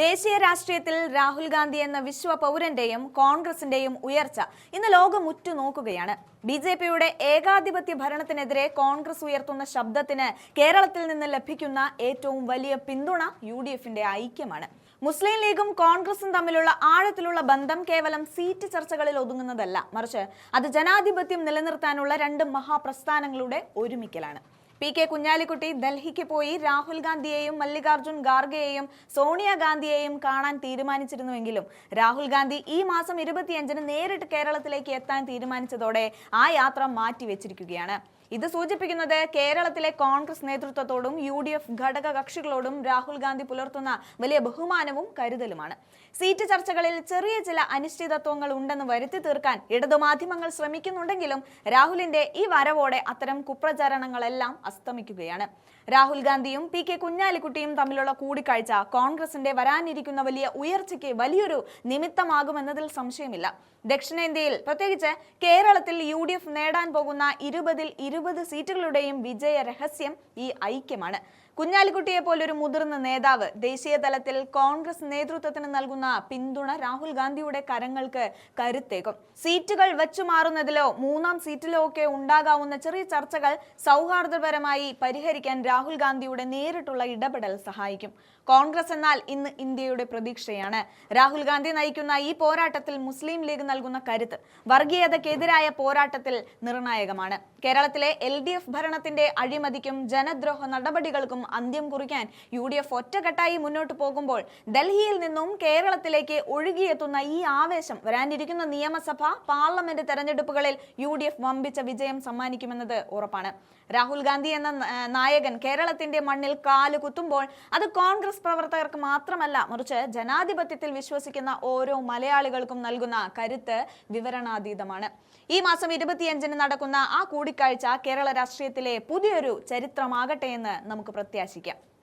ദേശീയ രാഷ്ട്രീയത്തിൽ രാഹുൽ ഗാന്ധി എന്ന വിശ്വ പൗരന്റെയും കോൺഗ്രസിന്റെയും ഉയർച്ച ഇന്ന് ലോകം ഉറ്റുനോക്കുകയാണ്. ബി ജെ പിയുടെ ഏകാധിപത്യ ഭരണത്തിനെതിരെ കോൺഗ്രസ് ഉയർത്തുന്ന ശബ്ദത്തിന് കേരളത്തിൽ നിന്ന് ലഭിക്കുന്ന ഏറ്റവും വലിയ പിന്തുണ യു ഡി എഫിന്റെ ഐക്യമാണ്. മുസ്ലിം ലീഗും കോൺഗ്രസും തമ്മിലുള്ള ആഴത്തിലുള്ള ബന്ധം കേവലം സീറ്റ് ചർച്ചകളിൽ ഒതുങ്ങുന്നതല്ല. മറിച്ച് അത് ജനാധിപത്യം നിലനിർത്താനുള്ള രണ്ട് മഹാപ്രസ്ഥാനങ്ങളുടെ ഒരുമിക്കലാണ്. പി കെ കുഞ്ഞാലിക്കുട്ടി ഡൽഹിക്ക് പോയി രാഹുൽ ഗാന്ധിയെയും മല്ലികാർജുൻ ഖാർഗെയെയും സോണിയാഗാന്ധിയെയും കാണാൻ തീരുമാനിച്ചിരുന്നുവെങ്കിലും രാഹുൽ ഗാന്ധി ഈ മാസം ഇരുപത്തിയഞ്ചിന് നേരിട്ട് കേരളത്തിലേക്ക് എത്താൻ തീരുമാനിച്ചതോടെ ആ യാത്ര മാറ്റിവെച്ചിരിക്കുകയാണ്. ഇത് സൂചിപ്പിക്കുന്നത് കേരളത്തിലെ കോൺഗ്രസ് നേതൃത്വത്തോടും യു ഡി എഫ് ഘടക കക്ഷികളോടും രാഹുൽ ഗാന്ധി പുലർത്തുന്ന വലിയ ബഹുമാനവും കരുതലുമാണ്. സീറ്റ് ചർച്ചകളിൽ ചെറിയ ചില അനിശ്ചിതത്വങ്ങൾ ഉണ്ടെന്ന് വരുത്തി തീർക്കാൻ ഇടതുമാധ്യമങ്ങൾ ശ്രമിക്കുന്നുണ്ടെങ്കിലും രാഹുലിന്റെ ഈ വരവോടെ അത്തരം കുപ്രചാരണങ്ങളെല്ലാം അസ്തമിക്കുകയാണ്. രാഹുൽ ഗാന്ധിയും പി കെ കുഞ്ഞാലിക്കുട്ടിയും തമ്മിലുള്ള കൂടിക്കാഴ്ച കോൺഗ്രസിന്റെ വരാനിരിക്കുന്ന വലിയ ഉയർച്ചയ്ക്ക് വലിയൊരു നിമിത്തമാകുമെന്നതിൽ സംശയമില്ല. ദക്ഷിണേന്ത്യയിൽ പ്രത്യേകിച്ച് കേരളത്തിൽ യു നേടാൻ പോകുന്ന ഇരുപതിൽ ഇരുപത് സീറ്റുകളുടെയും വിജയ രഹസ്യം ഈ ഐക്യമാണ്. കുഞ്ഞാലിക്കുട്ടിയെ പോലൊരു മുതിർന്ന നേതാവ് ദേശീയ തലത്തിൽ കോൺഗ്രസ് നേതൃത്വത്തിന് നൽകുന്ന പിന്തുണ രാഹുൽ ഗാന്ധിയുടെ കരങ്ങൾക്ക് കരുത്തേക്കും സീറ്റുകൾ വെച്ചുമാറുന്നതിലോ മൂന്നാം സീറ്റിലോ ഒക്കെ ഉണ്ടാകാവുന്ന ചെറിയ ചർച്ചകൾ സൗഹാർദ്ദപരമായി പരിഹരിക്കാൻ രാഹുൽ ഗാന്ധിയുടെ നേരിട്ടുള്ള ഇടപെടൽ സഹായിക്കും. കോൺഗ്രസ് എന്നാൽ ഇന്ന് ഇന്ത്യയുടെ പ്രതീക്ഷയാണ്. രാഹുൽ ഗാന്ധി നയിക്കുന്ന ഈ പോരാട്ടത്തിൽ മുസ്ലിം ലീഗ് നൽകുന്ന കരുത്ത് വർഗീയതക്കെതിരായ പോരാട്ടത്തിൽ നിർണായകമാണ്. കേരളത്തിലെ എൽ ഭരണത്തിന്റെ അഴിമതിക്കും ജനദ്രോഹ നടപടികൾക്കും അന്ത്യം കുറിക്കാൻ യു ഡി എഫ് ഒറ്റക്കെട്ടായി മുന്നോട്ട് പോകുമ്പോൾ ഡൽഹിയിൽ നിന്നും കേരളത്തിലേക്ക് ഒഴുകിയെത്തുന്ന ഈ ആവേശം വരാനിരിക്കുന്ന നിയമസഭ പാർലമെന്റ് തെരഞ്ഞെടുപ്പുകളിൽ യു ഡി എഫ് വമ്പിച്ച വിജയം സമ്മാനിക്കുമെന്നത് ഉറപ്പാണ്. രാഹുൽ ഗാന്ധി എന്ന നായകൻ കേരളത്തിന്റെ മണ്ണിൽ കാൽ കുത്തുമ്പോൾ അത് കോൺഗ്രസ് പ്രവർത്തകർക്ക് മാത്രമല്ല മറിച്ച് ജനാധിപത്യത്തിൽ വിശ്വസിക്കുന്ന ഓരോ മലയാളികൾക്കും നൽകുന്ന കരുത്ത് വിവരണാതീതമാണ്. ഈ മാസം ഇരുപത്തിയഞ്ചിന് നടക്കുന്ന ആ കൂടിക്കാഴ്ച കേരള രാഷ്ട്രീയത്തിലെ പുതിയൊരു ചരിത്രമാകട്ടെ എന്ന് നമുക്ക് പ്രത്യാശിക്കാം.